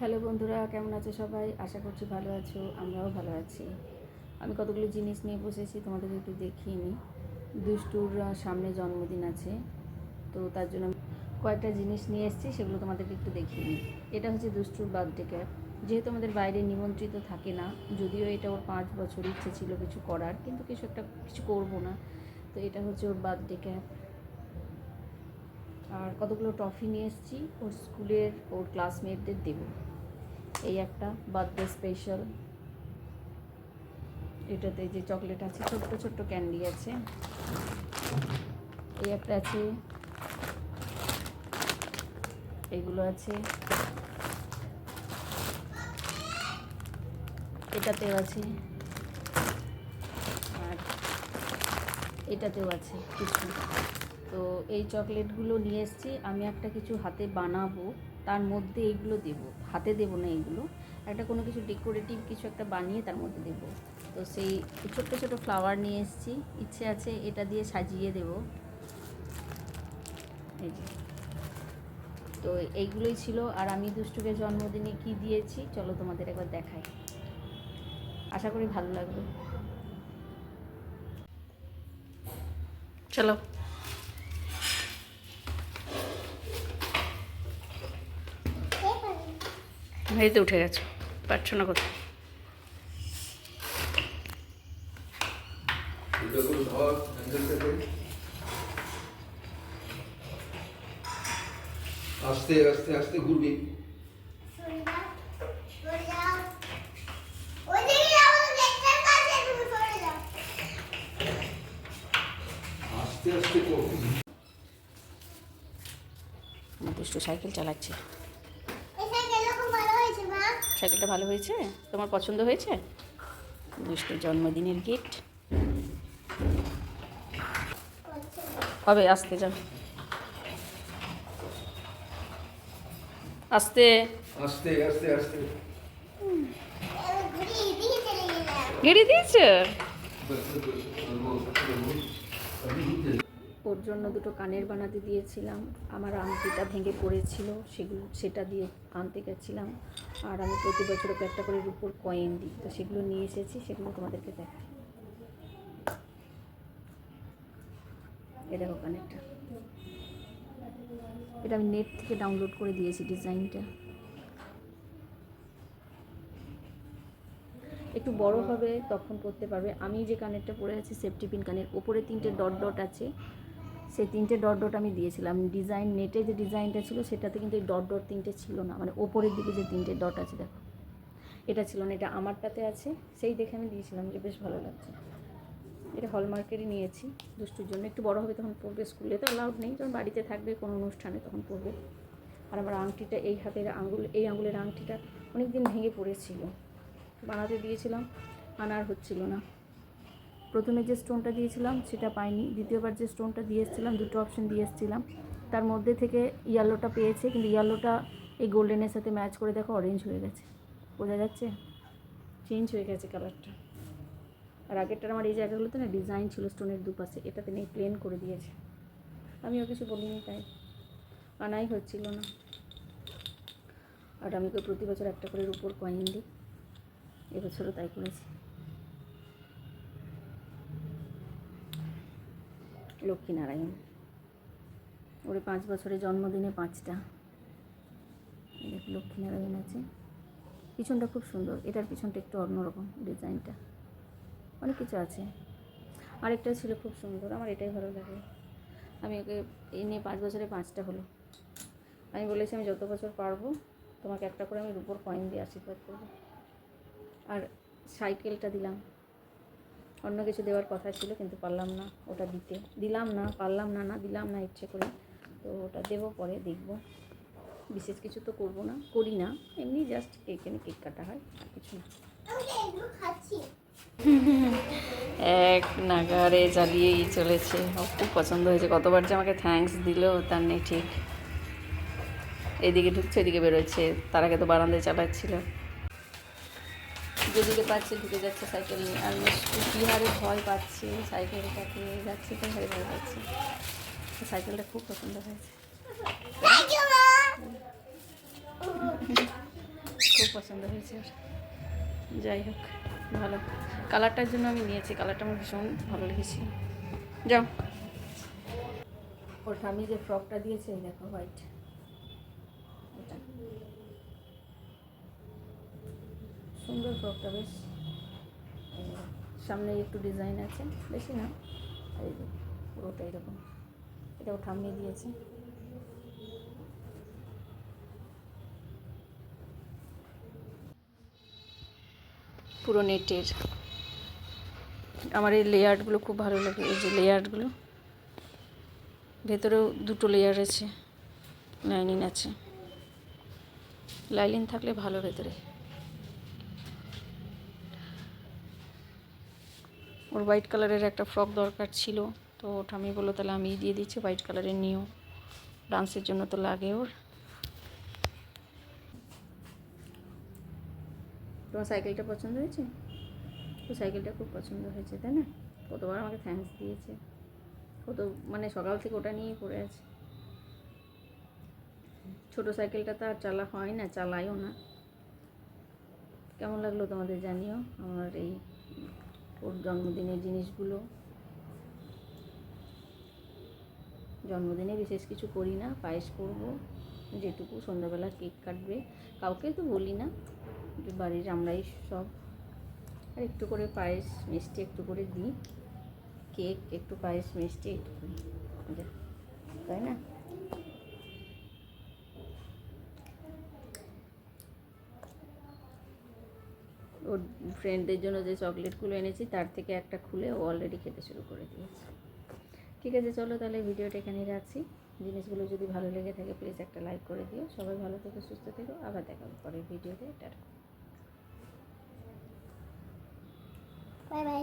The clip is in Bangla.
হ্যালো বন্ধুরা, কেমন আছো সবাই? আশা করছি ভালো আছো, আমরাও ভালো আছি। আমি কতগুলো জিনিস নিয়ে বসেছি তোমাদেরকে একটু দেখিয়ে নিই। দুষ্টুর সামনে জন্মদিন আছে, তো তার জন্য আমি কয়েকটা জিনিস নিয়ে এসেছি, সেগুলো তোমাদেরকে একটু দেখিয়ে নিই। এটা হচ্ছে দুষ্টুর বার্থডে ক্যাপ যেহেতু আমাদের বাইরে নিমন্ত্রিত থাকে না, যদিও এটা ওর পাঁচ বছর ইচ্ছে ছিল কিছু করার, কিন্তু কিছু একটা, কিছু করব না। তো এটা হচ্ছে ওর বার্থডে ক্যাপ আর কতগুলো ট্রফি নিয়ে এসেছি, ওর স্কুলের, ওর ক্লাসমেটদের দেবো। এই একটা বার্থডে স্পেশাল এটাতে যে চকলেট আছে, ছোট্ট ছোট্ট ক্যান্ডি আছে। এই একটা আছে। এগুলো আছে। এটাতেও আছে। আর এটাতেও আছে কিছু। তো এই চকলেটগুলো নিয়ে এসেছি। আমি একটা কিছু হাতে বানাবো, তার মধ্যে এইগুলো দেব। হাতে দেবো না এইগুলো একটা কোনো কিছু ডেকোরেটিভ কিছু একটা বানিয়ে তার মধ্যে দেব। তো সেই ছোট্ট ছোট ফ্লাওয়ার নিয়ে এসেছি। ইচ্ছে আছে এটা দিয়ে সাজিয়ে দেব। এই যে। তো এইগুলোই ছিল। আর আমি দুষ্টুকে জন্মদিনে কি দিয়েছি, চলো তোমাদের একবার দেখাই। আশা করি ভালো লাগবে। চলো। এই তো উঠে গেছো পারছ না করে আস্তে আস্তে আস্তে ঘুরবি। আস্তে আস্তে কর। দুষ্টু সাইকেল চালাচ্ছে। সাইকেলটা ভালো হয়েছে? তোমার পছন্দ হয়েছে? দুষ্টু জন্মদিনের গিফট হবে আসতে যাও। আসতে। আস্তে আস্তে আস্তে। গেড়ে দিয়েছে? ওর জন্য দুটো কানের বানাতে দিয়েছিলাম। আমার আংটিটা ভেঙে পড়েছিল, সেগুলো, সেটা দিয়ে আনতে গেছিলাম। আর আমি প্রতি বছর একটা করে রুপোর কয়েন দিই। তো সেগুলো নিয়ে এসেছি, সেগুলো তোমাদেরকে দেখাই। এ দেখো কানেরটা। এটা আমি নেট থেকে ডাউনলোড করে দিয়েছি ডিজাইনটা একটু বড় হবে, তখন করতে পারবে। আমি যে কানেরটা পরে আছি সেফটি পিন কানের, ওপরে তিনটে ডট ডট আছে। সেই তিনটে ডট ডট আমি দিয়েছিলাম। ডিজাইন নেটে যে ডিজাইনটা ছিল, সেটাতে কিন্তু এই ডট ডট তিনটে ছিল না। মানে ওপরের দিকে যে তিনটে ডট আছে, দেখো। এটা ছিল না, এটা আমারটাতে আছে। সেই দেখে আমি দিয়েছিলাম, যে বেশ ভালো লাগছে। এটা হলমার্কেরই নিয়েছি দুষ্টুর জন্য। একটু বড় হবে তখন পড়বে স্কুলে, তো অ্যালাউড নেই। যখন বাড়িতে থাকবে কোনো অনুষ্ঠানে তখন পড়বে। আর আমার আংটিটা এই হাতের আঙুল, এই আঙুলের আংটিটা অনেক দিন ভেঙে পড়েছিল। বানাতে দিয়েছিলাম, আনার হচ্ছিল না। প্রথমে যে স্টোনটা দিয়েছিলাম, সেটা পাইনি। দ্বিতীয়বার যে স্টোনটা দিয়ে এসেছিলাম, দুটো অপশন দিয়ে এসেছিলাম। তার মধ্যে থেকে ইয়েলোটা পেয়েছে, কিন্তু ইয়েলোটা এই গোল্ডেনের সাথে ম্যাচ করে দেখো অরেঞ্জ হয়ে গেছে। বোঝা যাচ্ছে? চেঞ্জ হয়ে গেছে কালারটা আর আগেরটার আমার এই জায়গাগুলোতে না ডিজাইন ছিল স্টোনের দুপাশে। এটাতে নেই প্লেন করে দিয়েছে। আমিও কিছু বলিনি তাই। আনাই হচ্ছিল না। আর আমি তো প্রতি বছর একটা করে উপর কয়েন দিই। এবছরও তাই করেছি। লক্ষ্মীনারায়ণ ওরে পাঁচ বছরের জন্মদিনে পাঁচটা। লক্ষ্মীনারায়ণ আছে। পিছনটা খুব সুন্দর। এটার পিছনটা একটু অন্যরকম ডিজাইনটা। অনেক কিছু আছে। আরেকটা ছিল খুব সুন্দর। আমার এটাই ভালো লাগে। আমি ওকে এই নিয়ে পাঁচ বছরে পাঁচটা হলো। আমি বলেছি, আমি যত বছর পারব, তোমাকে একটা করে আমি রুপোর কয়েন দিয়ে আশীর্বাদ করব। আর সাইকেলটা দিলাম। অন্য কিছু দেওয়ার কথা ছিল, কিন্তু পারলাম না ওটা দিতে। দিলাম না, পারলাম না না দিলাম না, ইচ্ছে করে। তো ওটা দেবো, পরে দেখব। বিশেষ কিছু তো করব না, করি না। এমনি জাস্ট এখানে কেক কাটা হয়, আর কিছু না। এক নাগারে জ্বালিয়েই চলেছে। খুব পছন্দ হয়েছে। কতবার যে আমাকে থ্যাঙ্কস দিল, তার নেই ঠিক। এদিকে ঢুকছে, এদিকে বেরোচ্ছে। তার আগে তো বারান্দায় চালাচ্ছিল যেদিকে পাচ্ছে ঢুকে যাচ্ছে সাইকেল নিয়ে। আর কী হারে ভয় পাচ্ছে, সাইকেলটাকে নিয়ে যাচ্ছে তো হারে ভয় পাচ্ছে। সাইকেলটা খুব পছন্দ হয়েছে। খুব পছন্দ হয়েছে যাই হোক, ভালো। কালারটার জন্য আমি নিয়েছি, কালারটা আমার ভীষণ ভালো লেগেছে। যাও। ওর ঠামি যে ফ্রকটা দিয়েছে দেখো হোয়াইট সুন্দর ফ্রকটা, বেশ, সামনে একটু ডিজাইন আছে, বেশি না, এই যে, পুরোটা এরকম, এটা ও ঠাম্মি দিয়েছে। পুরো নেটের, আমার এই লেয়ারগুলো খুব ভালো লাগে, এই যে লেয়ারগুলো ভেতরেও দুটো লেয়ার আছে লাইনিং আছে। লাইনিং থাকলে ভালো ভেতরে। ওর হোয়াইট কালারের একটা ফ্রক দরকার ছিল। তো আমি বলল, তাহলে আমি দিয়ে দিচ্ছি হোয়াইট কালারের নিও ডান্সের জন্য তো লাগে ওর। তোমার সাইকেলটা পছন্দ হয়েছে? তো সাইকেলটা খুব পছন্দ হয়েছে, তাই না? কতবার আমাকে থ্যাঙ্কস দিয়েছে। কত মানে সকাল থেকে ওটা নিয়েই পড়ে আছে। ছোটো সাইকেলটা তো আর চালা হয় না চালাইও না। কেমন লাগল তোমাদের জানিও? আমার এই ওর জন্মদিনের জিনিসগুলো। জন্মদিনে বিশেষ কিছু করি না পায়েস করব যেটুকু সন্ধ্যাবেলা কেক কাটবে। কাউকে তো বলি না বাড়ির আমরাই সব। আর একটু করে পায়েস মিষ্টি একটু করে দিই। কেক একটু পায়েস মিষ্টি যা, তাই না? ওর ফ্রেন্ডদের জন্য যে চকলেটগুলো এনেছি, তার থেকে একটা খুলে ও অলরেডি খেতে শুরু করে দিয়েছে। ঠিক আছে, চলো তাহলে ভিডিওটা এখানেই রাখছি। জিনিসগুলো যদি ভালো লেগে থাকে প্লিজ একটা লাইক করে দিও। সবাই ভালো থেকো, সুস্থ থেকো। আবার দেখা পরের ভিডিওতে। টাটা। Bye bye